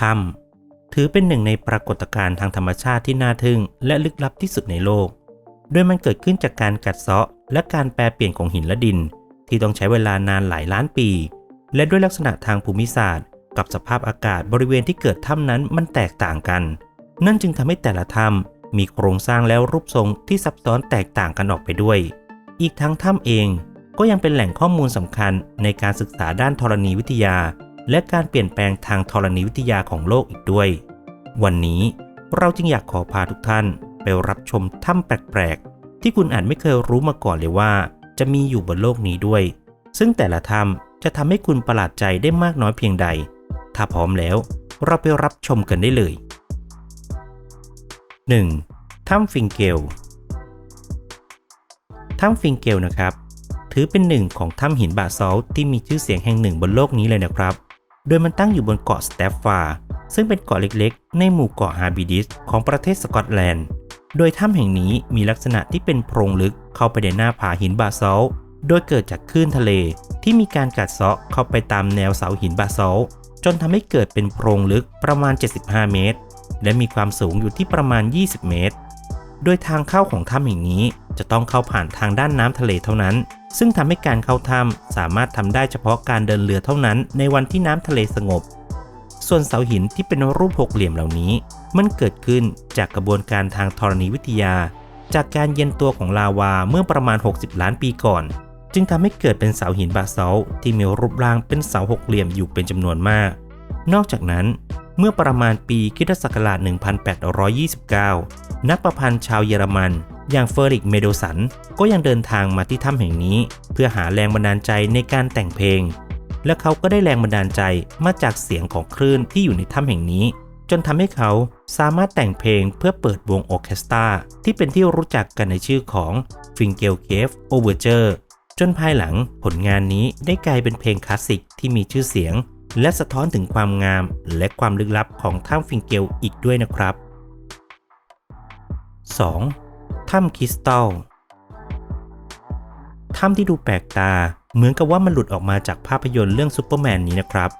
ถ้ำถือเป็นหนึ่งในปรากฏการณ์ทางธรรมชาติที่น่าทึ่ง และลึกลับที่สุดในโลก โดยมันเกิดขึ้นจากการกัดเซาะ และการแปรเปลี่ยนของหินและดิน ที่ต้องใช้เวลานานหลายล้านปี และด้วยลักษณะทางภูมิศาสตร์ กับสภาพอากาศบริเวณที่เกิดถ้ำนั้นมันแตกต่างกัน นั่นจึงทำให้แต่ละถ้ำมีโครงสร้างแล้วรูปทรงที่ซับซ้อนแตกต่างกันออกไปด้วย อีกทั้งถ้ำเองก็ยังเป็นแหล่งข้อมูลสำคัญในการศึกษาด้านธรณีวิทยา และการเปลี่ยนแปลงทางธรณีวิทยาของโลกอีกด้วย วันนี้เราจึงอยากขอพาทุกท่านไปรับชมถ้ำแปลกๆ ที่คุณอาจไม่เคยรู้มาก่อนเลยว่า จะมีอยู่บนโลกนี้ด้วย ซึ่งแต่ละถ้ำจะทำให้คุณประหลาดใจได้มากน้อยเพียงใด ถ้าพร้อมแล้ว เราไปรับชมกันได้เลย 1. ถ้ำฟิงเกลถ้ำฟิงเกลนะครับ ถือเป็นหนึ่งของถ้ำหินบาซอลที่มีชื่อเสียงแห่งหนึ่งบนโลกนี้เลยนะครับ โดยมันตั้งอยู่บนเกาะสเตฟฟาซึ่งเป็นเกาะเล็กๆ ในหมู่เกาะฮาร์บิดิสของประเทศสกอตแลนด์ โดยถ้ำแห่งนี้มีลักษณะที่เป็นโพรงลึกเข้าไปในหน้าผาหินบาซอลโดยเกิดจากคลื่นทะเลที่มีการกัดเซาะเข้าไปตามแนวเสาหินบาซอลจนทำให้เกิดเป็นโพรงลึกประมาณ 75 เมตร และมีความสูงอยู่ที่ประมาณ 20 เมตร โดยทางเข้าของถ้ำแห่งนี้ จะต้องเข้าผ่านทางด้านน้ำทะเลเท่านั้น ซึ่งทำให้การเข้าถ้ำสามารถทำได้เฉพาะการเดินเรือเท่านั้น ในวันที่น้ำทะเลสงบ ส่วนเสาหินที่เป็นรูปหกเหลี่ยมเหล่านี้ มันเกิดขึ้นจากกระบวนการทางธรณีวิทยา จากการเย็นตัวของลาวาเมื่อประมาณ 60 ล้านปีก่อน จึงทำให้เกิดเป็นเสาหินบาซอลที่มีรูปร่างเป็นเสาหกเหลี่ยมอยู่เป็นจำนวนมาก นอกจากนั้นเมื่อประมาณปีคิศักราช 1829 นักประพันธ์ชาวเยอรมัน อย่างเฟอริกเมโดสันก็ยังเดินทางมาที่ถ้ำแห่งนี้ เพื่อหาแรงบันดาลใจในการแต่งเพลง และเขาก็ได้แรงบันดาลใจมาจากเสียงของคลื่นที่อยู่ในถ้ำแห่งนี้ จนทำให้เขาสามารถแต่งเพลงเพื่อเปิดวงออเคสตราที่เป็นที่รู้จักกันในชื่อของ f i n g e l c a v e Overture จนภายหลังผลงานนี้ได้กลายเป็นเพลงคลาสสิกที่มีชื่อเสียง และสะท้อนถึงความงามและความลึกลับของถ้ำฟิงเกลอีกด้วยนะครับ 2. ถ้ำคริสตัลถ้ำที่ดูแปลกตาเหมือนกับว่ามันหลุดออกมาจากภาพยนตร์เรื่องซูเปอร์แมนนี้นะครับ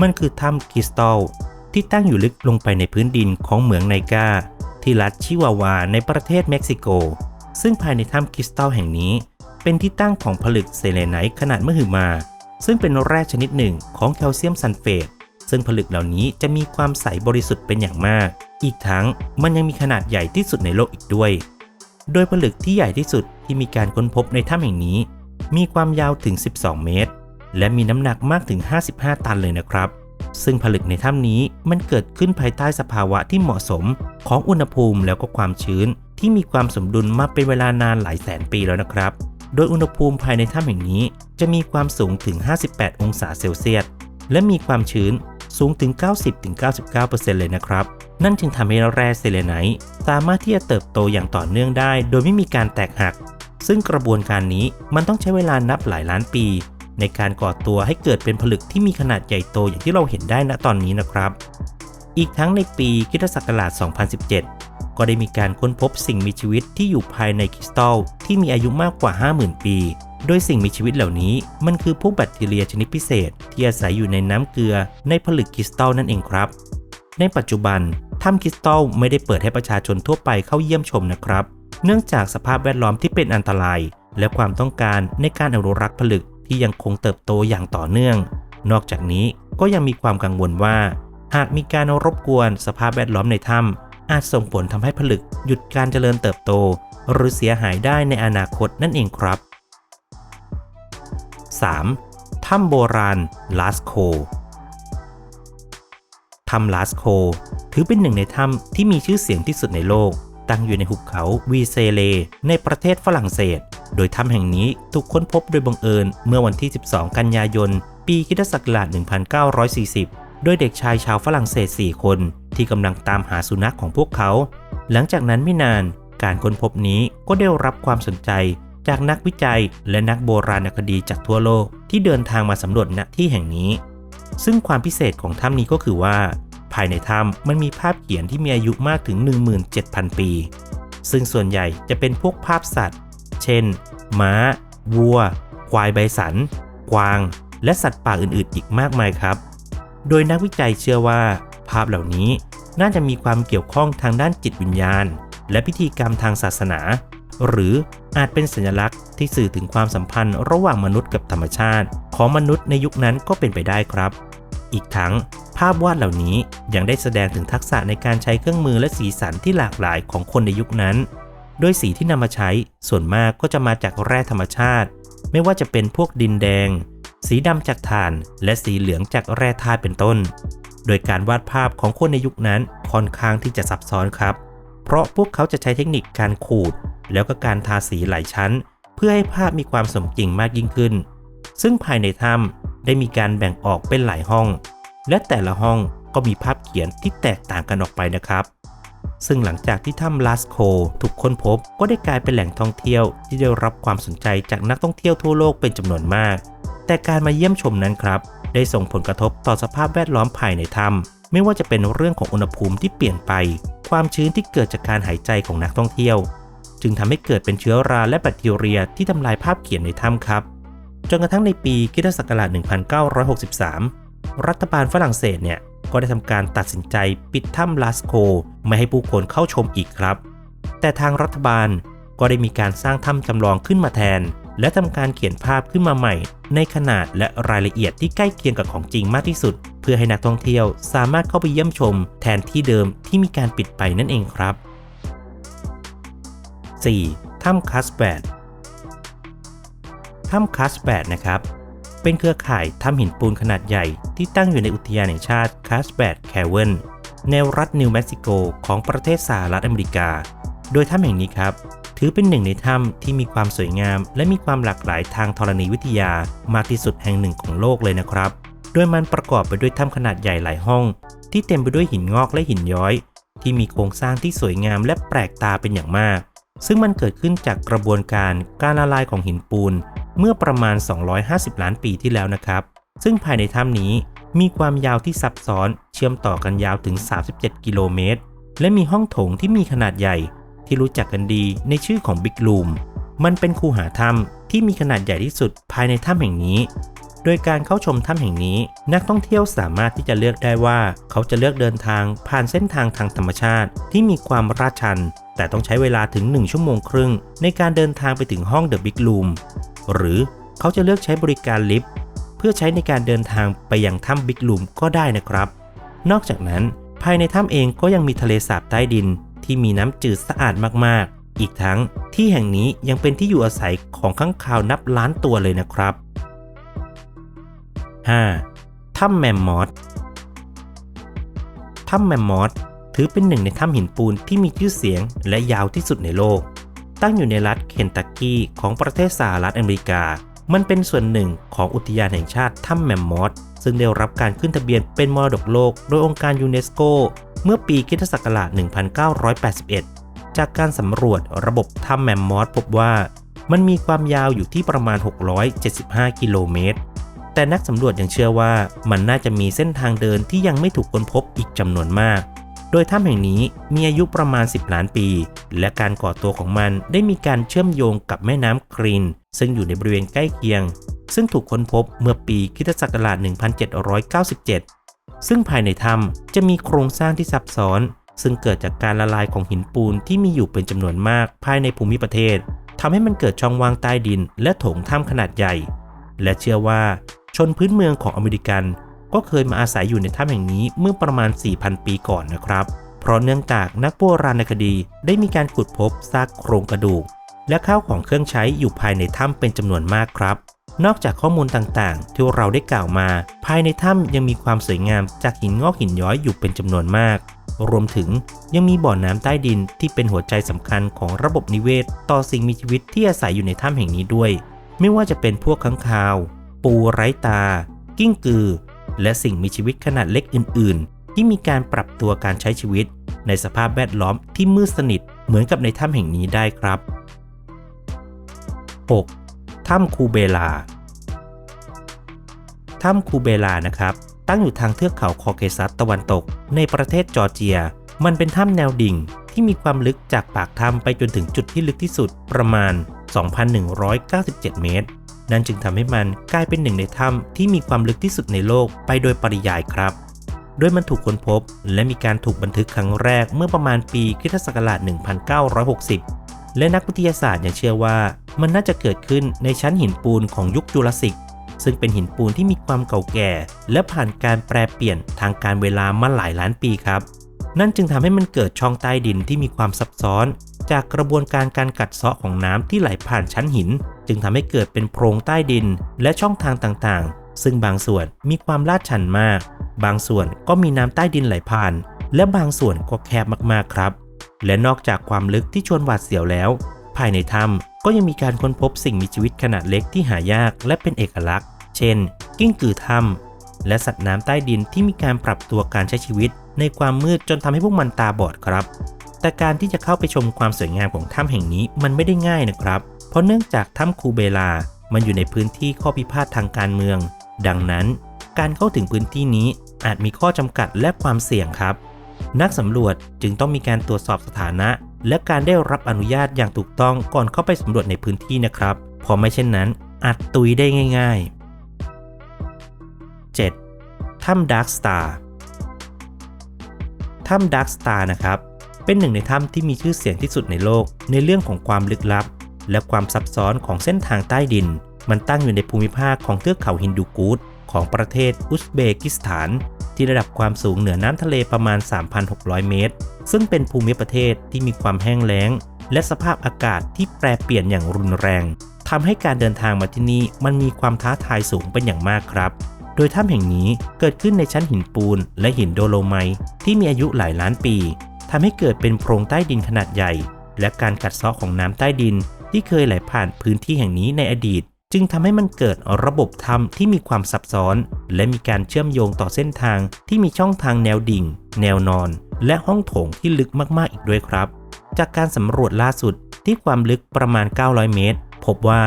มันคือถ้ำคริสตัลที่ตั้งอยู่ลึกลงไปในพื้นดินของเหมืองไนกาที่รัฐชิวาวาในประเทศเม็กซิโก ซึ่งภายในถ้ำคริสตัลแห่งนี้ เป็นที่ตั้งของผลึกเซเลไนท์ขนาดมหึมา ซึ่งเป็นแร่ชนิดหนึ่งของแคลเซียมซัลเฟตซึ่งผลึกเหล่านี้จะมีความใสบริสุทธิ์เป็นอย่างมาก อีกทั้งมันยังมีขนาดใหญ่ที่สุดในโลกอีกด้วย โดยผลึกที่ใหญ่ที่สุดที่มีการค้นพบในถ้ำแห่งนี้ มีความยาวถึง 12 เมตร และมีน้ำหนักมากถึง 55 ตันเลยนะครับ ซึ่งผลึกในถ้ำนี้มันเกิดขึ้นภายใต้สภาวะที่เหมาะสมของอุณหภูมิแล้วก็ความชื้น ที่มีความสมดุลมาเป็นเวลานานหลายแสนปีแล้วนะครับ โดยอุณหภูมิภายในถ้ำแห่งนี้ จะมีความสูงถึง 58 องศาเซลเซียส และมีความชื้น สูงถึง 90-99%เลยนะครับ นั่นจึงทำให้แร่เซเลไนต์สามารถที่จะเติบโตอย่างต่อเนื่องได้ โดยไม่มีการแตกหัก ซึ่งกระบวนการนี้มันต้องใช้เวลานับหลายล้านปี ในการก่อตัวให้เกิดเป็นผลึกที่มีขนาดใหญ่โตอย่างที่เราเห็นได้ณตอนนี้นะครับ อีกทั้งในปีคิศักราช 2017 ก็ได้มีการค้นพบสิ่งมีชีวิตที่อยู่ภายในคริสตัลที่มีอายุมากกว่า 50,000 ปี โดยสิ่งมีชีวิตเหล่านี้ มันคือพวกแบคทีเรียชนิดพิเศษ ที่อาศัยอยู่ในน้ำเกลือในผลึกคริสตัลนั่นเองครับ ในปัจจุบันถ้ำคริสตัลไม่ได้เปิดให้ประชาชนทั่วไปเข้าเยี่ยมชมนะครับ เนื่องจากสภาพแวดล้อมที่เป็นอันตราย และความต้องการในการอนุรักษ์ผลึกที่ยังคงเติบโตอย่างต่อเนื่อง นอกจากนี้ก็ยังมีความกังวลว่า หากมีการรบกวนสภาพแวดล้อมในถ้ำ อาจส่งผลทำให้ผลึกหยุดการเจริญเติบโต หรือเสียหายได้ในอนาคตนั่นเองครับ 3. ถ้ำโบราณลาสโคถ้ำลาสโค ถือเป็นหนึ่งในถ้ำที่มีชื่อเสียงที่สุดในโลก ตั้งอยู่ในหุบเขาวีเซเล ในประเทศฝรั่งเศส โดยถ้ำแห่งนี้ถูกค้นพบโดยบังเอิญเมื่อวันที่ 12 กันยายน ปีคิศักราช1940 โดยเด็กชายชาวฝรั่งเศส 4 คนที่กำลังตามหาสุนัขของพวกเขา หลังจากนั้นไม่นานการค้นพบนี้ก็ได้รับความสนใจจากนักวิจัยและนักโบราณคดีจากทั่วโลกที่เดินทางมาสำรวจณที่แห่งนี้ ซึ่งความพิเศษของถ้ำนี้ก็คือว่า ภายในถ้ำมันมีภาพเขียนที่มีอายุมากถึง 17,000 ปี ซึ่งส่วนใหญ่จะเป็นพวกภาพสัตว์ เช่น ม้า วัว ควายใบสัน กวาง และสัตว์ป่าอื่นๆ อีกมากมายครับ โดยนักวิจัยเชื่อว่า ภาพเหล่านี้น่าจะมีความเกี่ยวข้องทางด้านจิตวิญญาณ และพิธีกรรมทางศาสนา หรืออาจเป็นสัญลักษณ์ที่สื่อถึงความสัมพันธ์ระหว่างมนุษย์กับธรรมชาติ ของมนุษย์ในยุคนั้นก็เป็นไปได้ครับ อีกทั้งภาพวาดเหล่านี้ยังได้แสดงถึงทักษะในการใช้เครื่องมือและสีสันที่หลากหลายของคนในยุคนั้น โดยสีที่นำมาใช้ส่วนมากก็จะมาจากแร่ธรรมชาติ ไม่ว่าจะเป็นพวกดินแดง สีดำจากถ่าน และสีเหลืองจากแร่ธาตุเป็นต้น โดยการวาดภาพของคนในยุคนั้นค่อนข้างที่จะซับซ้อนครับ เพราะพวกเขาจะใช้เทคนิคการขูด แล้วก็การทาสีหลายชั้น เพื่อให้ภาพมีความสมจริงมากยิ่งขึ้น ซึ่งภายในถ้ำได้มีการแบ่งออกเป็นหลายห้อง และแต่ละห้องก็มีภาพเขียนที่แตกต่างกันออกไปนะครับ ซึ่งหลังจากที่ถ้ำลาสโคถูกค้นพบก็ได้กลายเป็นแหล่งท่องเที่ยวที่ได้รับความสนใจจากนักท่องเที่ยวทั่วโลกเป็นจำนวนมาก แต่การมาเยี่ยมชมนั้นครับ ได้ส่งผลกระทบต่อสภาพแวดล้อมภายในถ้ำไม่ว่าจะเป็นเรื่องของอุณหภูมิที่เปลี่ยนไป ความชื้นที่เกิดจากการหายใจของนักท่องเที่ยว จึงทำให้เกิดเป็นเชื้อราและแบคทีเรียที่ทำลายภาพเขียนในถ้ำครับ จนกระทั่งในปีคริสศักราช1963 รัฐบาลฝรั่งเศสเนี่ยก็ได้ทำการตัดสินใจปิดถ้ำลาสโคไม่ให้ผู้คนเข้าชมอีกครับ แต่ทางรัฐบาลก็ได้มีการสร้างถ้ำจำลองขึ้นมาแทนและทำการเขียนภาพขึ้นมาใหม่ ในขนาดและรายละเอียดที่ใกล้เคียงกับของจริงมากที่สุด เพื่อให้นักท่องเที่ยวสามารถเข้าไปเยี่ยมชม แทนที่เดิมที่มีการปิดไปนั่นเองครับ 4. ถ้ำคัสแบดถ้ำคัสแบดนะครับเป็นเครือข่ายถ้ำหินปูนขนาดใหญ่ที่ตั้งอยู่ในอุทยานแห่งชาติคัสแบดแคเวนในรัฐนิวเม็กซิโกของประเทศสหรัฐอเมริกา โดยถ้ำแห่งนี้ครับ ถือเป็นหนึ่งในถ้ำที่มีความสวยงาม และมีความหลากหลายทางธรณีวิทยามากที่สุดแห่งหนึ่งของโลกเลยนะครับ โดยมันประกอบไปด้วยถ้ำขนาดใหญ่หลายห้อง ที่เต็มไปด้วยหินงอกและหินย้อย ที่มีโครงสร้างที่สวยงามและแปลกตาเป็นอย่างมาก ซึ่งมันเกิดขึ้นจากกระบวนการการละลายของหินปูน เมื่อประมาณ 250 ล้านปีที่แล้วนะครับ ซึ่งภายในถ้ำนี้มีความยาวที่ซับซ้อนเชื่อมต่อกันยาวถึง 37 กิโลเมตร และมีห้องโถงที่มีขนาดใหญ่ ที่รู้จักกันดีในชื่อของบิ๊กลูมมันเป็นคูหาถ้ำที่มีขนาดใหญ่ที่สุดภายในถ้ำแห่งนี้ โดยการเข้าชมถ้ำแห่งนี้ นักท่องเที่ยวสามารถที่จะเลือกได้ว่า เขาจะเลือกเดินทางผ่านเส้นทางทางธรรมชาติ ที่มีความราชัน แต่ต้องใช้เวลาถึง 1 ชั่วโมงครึ่ง ในการเดินทางไปถึงห้องเดอะบิ๊กลูมหรือเขาจะเลือกใช้บริการลิฟต์เพื่อใช้ในการเดินทางไปยังถ้ำบิ๊กลูมก็ได้นะครับ นอกจากนั้น ภายในถ้ำเองก็ยังมีทะเลสาบใต้ดิน ที่มีน้ำจืดสะอาดมากๆ อีกทั้งที่แห่งนี้ยังเป็นที่อยู่อาศัยของข้างคาวนับล้านตัวเลยนะครับ 5. ถ้ำแมมมอสถ้ำแมมมอสถือเป็นหนึ่งในถ้ำหินปูนที่มีชื่อเสียงและยาวที่สุดในโลก ตั้งอยู่ในรัฐเคนตักกี้ของประเทศสหรัฐอเมริกา มันเป็นส่วนหนึ่งของอุทยานแห่งชาติถ้ำแมมมอสซึ่งได้รับการขึ้นทะเบียนเป็นมรดกโลก โดยองค์การยูเนสโก เมื่อปีคริสตศักราช 1981 จากการสำรวจระบบถ้ำแมมมอสพบว่า มันมีความยาวอยู่ที่ประมาณ 675 กิโลเมตร แต่นักสำรวจยังเชื่อว่ามันน่าจะมีเส้นทางเดินที่ยังไม่ถูกค้นพบอีกจำนวนมาก โดยถ้ำแห่งนี้มีอายุประมาณ 10 ล้านปี และการก่อตัวของมันได้มีการเชื่อมโยงกับแม่น้ำกรีน ซึ่งอยู่ในบริเวณใกล้เคียง ซึ่งถูกค้นพบเมื่อปีคริสตศักราช 1797 ซึ่งภายในถ้ำจะมีโครงสร้างที่ซับซ้อน ซึ่งเกิดจากการละลายของหินปูนที่มีอยู่เป็นจำนวนมากภายในภูมิประเทศทำให้มันเกิดช่องว่างใต้ดิน และโถงถ้ำขนาดใหญ่ และเชื่อว่าชนพื้นเมืองของอเมริกัน ก็เคยมาอาศัยอยู่ในถ้ำแห่งนี้เมื่อประมาณ 4,000 ปีก่อนนะครับ เพราะเนื่องจากนักโบราณคดีได้มีการขุดพบซากโครงกระดูก และข้าวของเครื่องใช้อยู่ภายในถ้ำเป็นจำนวนมากครับ นอกจากข้อมูลต่างๆ ที่เราได้กล่าวมา ภายในถ้ำยังมีความสวยงามจากหินงอกหินย้อยอยู่เป็นจำนวนมาก รวมถึงยังมีบ่อน้ำใต้ดินที่เป็นหัวใจสำคัญของระบบนิเวศ ต่อสิ่งมีชีวิตที่อาศัยอยู่ในถ้ำแห่งนี้ด้วย ไม่ว่าจะเป็นพวกค้างคาว ปูไร้ตา กิ้งกือ และสิ่งมีชีวิตขนาดเล็กอื่น ๆ ที่มีการปรับตัวการใช้ชีวิต ในสภาพแวดล้อมที่มืดสนิทเหมือนกับในถ้ำแห่งนี้ได้ครับ 6. ถ้ำคูเบลา ถ้ำคูเบลานะครับ ตั้งอยู่ทางเทือกเขาคอเคซัสตะวันตก ในประเทศจอร์เจีย มันเป็นถ้ำแนวดิ่งที่มีความลึกจากปากถ้ำไปจนถึงจุดที่ลึกที่สุดประมาณ 2,197 เมตร นั่นจึงทำให้มันกลายเป็นหนึ่งในถ้ำที่มีความลึกที่สุดในโลกไปโดยปริยายครับโดยมันถูกค้นพบและมีการถูกบันทึกครั้งแรกเมื่อประมาณปีคริสตศักราช 1960 และนักวิทยาศาสตร์ยังเชื่อว่า มันน่าจะเกิดขึ้นในชั้นหินปูนของยุคจูราสสิก ซึ่งเป็นหินปูนที่มีความเก่าแก่ และผ่านการแปรเปลี่ยนทางการเวลามาหลายล้านปีครับ นั่นจึงทำให้มันเกิดช่องใต้ดินที่มีความซับซ้อน จากกระบวนการการกัดเซาะของน้ำที่ไหลผ่านชั้นหิน จึงทำให้เกิดเป็นโพรงใต้ดินและช่องทางต่างๆ ซึ่งบางส่วนมีความลาดชันมาก บางส่วนก็มีน้ำใต้ดินไหลผ่าน และบางส่วนก็แคบมากๆครับ และนอกจากความลึกที่ชวนหวาดเสียวแล้ว ภายในถ้ำก็ยังมีการค้นพบสิ่งมีชีวิตขนาดเล็กที่หายากและเป็นเอกลักษณ์ เช่น กิ้งกือถ้ำและสัตว์น้ำใต้ดินที่มีการปรับตัวการใช้ชีวิต ในความมืดจนทำให้พวกมันตาบอดครับ แต่การที่จะเข้าไปชมความสวยงามของถ้ำแห่งนี้มันไม่ได้ง่ายนะครับ เพราะเนื่องจากถ้ำคูเบลา มันอยู่ในพื้นที่ข้อพิพาททางการเมือง ดังนั้น การเข้าถึงพื้นที่นี้อาจมีข้อจำกัดและความเสี่ยงครับ นักสำรวจจึงต้องมีการตรวจสอบสถานะ และการได้รับอนุญาตอย่างถูกต้องก่อนเข้าไปสำรวจในพื้นที่นะครับเพราะไม่เช่นนั้นอาจตุยได้ง่าย ๆ 7. ถ้ำดาร์กสตาร์ถ้ำดาร์กสตาร์นะครับ เป็นหนึ่งในถ้ำที่มีชื่อเสียงที่สุดในโลก ในเรื่องของความลึกลับ และความซับซ้อนของเส้นทางใต้ดิน มันตั้งอยู่ในภูมิภาคของเทือกเขาฮินดูกูดของประเทศอุซเบกิสถาน ที่ระดับความสูงเหนือน้ำทะเลประมาณ 3,600 เมตร ซึ่งเป็นภูมิประเทศที่มีความแห้งแล้ง และสภาพอากาศที่แปรเปลี่ยนอย่างรุนแรงทำให้การเดินทางมาที่นี่มันมีความท้าทายสูงเป็นอย่างมากครับ โดยถ้ำแห่งนี้เกิดขึ้นในชั้นหินปูนและหินโดโลไมต์ที่มีอายุหลายล้านปีทำให้เกิดเป็นโพรงใต้ดินขนาดใหญ่ และการกัดเซาะของน้ำใต้ดินที่เคยไหลผ่านพื้นที่แห่งนี้ในอดีต จึงทำให้มันเกิดระบบถ้ำที่มีความซับซ้อน และมีการเชื่อมโยงต่อเส้นทางที่มีช่องทางแนวดิ่ง แนวนอน และห้องโถงที่ลึกมากๆอีกด้วยครับ จากการสำรวจล่าสุดที่ความลึกประมาณ 900 เมตร พบว่า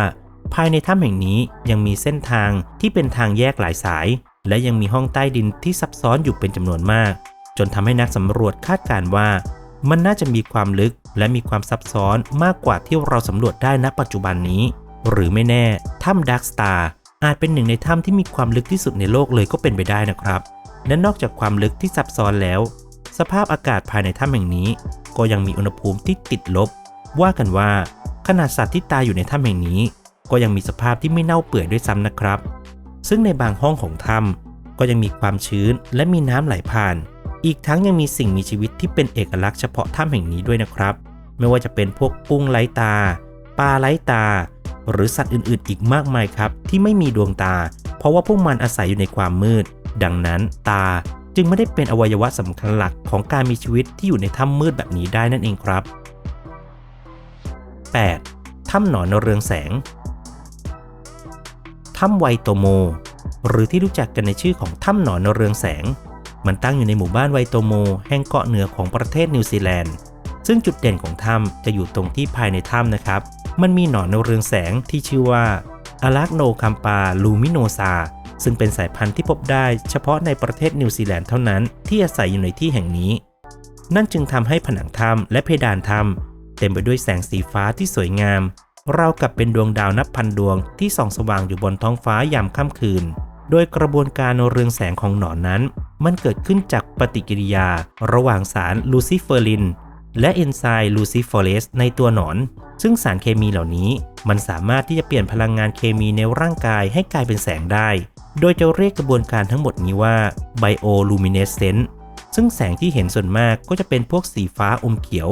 ภายในถ้ำแห่งนี้ยังมีเส้นทางที่เป็นทางแยกหลายสาย และยังมีห้องใต้ดินที่ซับซ้อนอยู่เป็นจำนวนมาก จนทำให้นักสำรวจคาดการณ์ว่า มันน่าจะมีความลึกและมีความซับซ้อนมากกว่าที่เราสำรวจได้ณปัจจุบันนี้ หรือไม่แน่ ถ้ำดักสตาร์อาจเป็นหนึ่งในถ้ำที่มีความลึกที่สุดในโลกเลยก็เป็นไปได้นะครับ และนอกจากความลึกที่ซับซ้อนแล้ว สภาพอากาศภายในถ้ำแห่งนี้ ก็ยังมีอุณหภูมิที่ติดลบ ว่ากันว่าขนาดสัตว์ที่ตายอยู่ในถ้ำแห่งนี้ ก็ยังมีสภาพที่ไม่เน่าเปื่อยด้วยซ้ำนะครับ ซึ่งในบางห้องของถ้ำก็ยังมีความชื้นและมีน้ำไหลผ่าน อีกทั้งยังมีสิ่งมีชีวิตที่เป็นเอกลักษณ์เฉพาะถ้ำแห่งนี้ด้วยนะครับ ไม่ว่าจะเป็นพวกกุ้งไร้ตาปลาไร้ตา หรือสัตว์อื่นๆ อีกมากมายครับ ที่ไม่มีดวงตา เพราะว่าพวกมันอาศัยอยู่ในความมืด ดังนั้นตาจึงไม่ได้เป็นอวัยวะสำคัญหลักของการมีชีวิตที่อยู่ในถ้ำมืดแบบนี้ได้นั่นเองครับ 8. ถ้ำหนอนเรืองแสง ถ้ำไวโตโม หรือที่รู้จักกันในชื่อของถ้ำหนอนเรืองแสง มันตั้งอยู่ในหมู่บ้านไวโตโม แห่งเกาะเหนือของประเทศนิวซีแลนด์ ซึ่งจุดเด่นของถ้ำจะอยู่ตรงที่ภายในถ้ำนะครับ มันมีหนอนเรืองแสงที่ชื่อว่าอารักโนคัมปาลูมิโนซาซึ่งเป็นสายพันธุ์ที่พบได้เฉพาะในประเทศนิวซีแลนด์เท่านั้นที่อาศัยอยู่ในที่แห่งนี้ นั่นจึงทำให้ผนังถ้ำและเพดานถ้ำเต็มไปด้วยแสงสีฟ้าที่สวยงามราวกับเป็นดวงดาวนับพันดวงที่ส่องสว่างอยู่บนท้องฟ้ายามค่ำคืน โดยกระบวนการเรืองแสงของหนอนนั้น มันเกิดขึ้นจากปฏิกิริยา ระหว่างสารลูซิเฟอริน และเอนไซม์ลูซิฟอเรสในตัวหนอน ซึ่งสารเคมีเหล่านี้ มันสามารถที่จะเปลี่ยนพลังงานเคมีในร่างกายให้กลายเป็นแสงได้ โดยจะเรียกกระบวนการทั้งหมดนี้ว่าไบโอลูมิเนสเซนต์ซึ่งแสงที่เห็นส่วนมากก็จะเป็นพวกสีฟ้าอมเขียว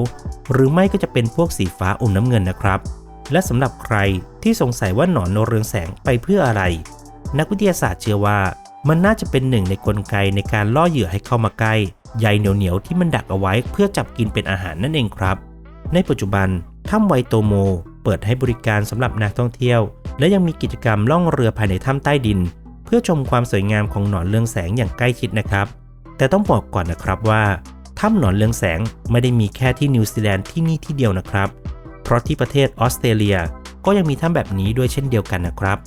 หรือไม่ก็จะเป็นพวกสีฟ้าอมน้ำเงินนะครับ และสำหรับใครที่สงสัยว่าหนอนเรืองแสงไปเพื่ออะไร นักวิทยาศาสตร์เชื่อว่ามันน่าจะเป็นหนึ่งในกลไกในการล่อเหยื่อให้เข้ามาใกล้ ใยเหนียวๆที่มันดักเอาไว้เพื่อจับกินเป็นอาหารนั่นเองครับ ในปัจจุบันถ้ำไวโตโม เปิดให้บริการสำหรับนักท่องเที่ยว และยังมีกิจกรรมล่องเรือภายในถ้ำใต้ดิน เพื่อชมความสวยงามของหนอนเรืองแสงอย่างใกล้ชิดนะครับ แต่ต้องบอกก่อนนะครับว่าถ้ำหนอนเรืองแสงไม่ได้มีแค่ที่นิวซีแลนด์ที่นี่ที่เดียวนะครับ เพราะที่ประเทศออสเตรเลียก็ยังมีถ้ำแบบนี้ด้วยเช่นเดียวกันนะครับ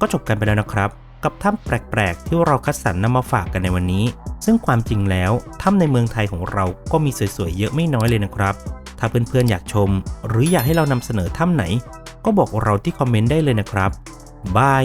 ก็จบกันไปแล้วนะครับ กับถ้ำแปลกๆ ที่เราคัดสรรนำมาฝากกันในวันนี้ ซึ่งความจริงแล้วถ้ำในเมืองไทยของเราก็มีสวยๆเยอะไม่น้อยเลยนะครับ ถ้าเพื่อนๆอยากชม หรืออยากให้เรานำเสนอถ้ำไหน ก็บอกเราที่คอมเมนต์ได้เลยนะครับบาย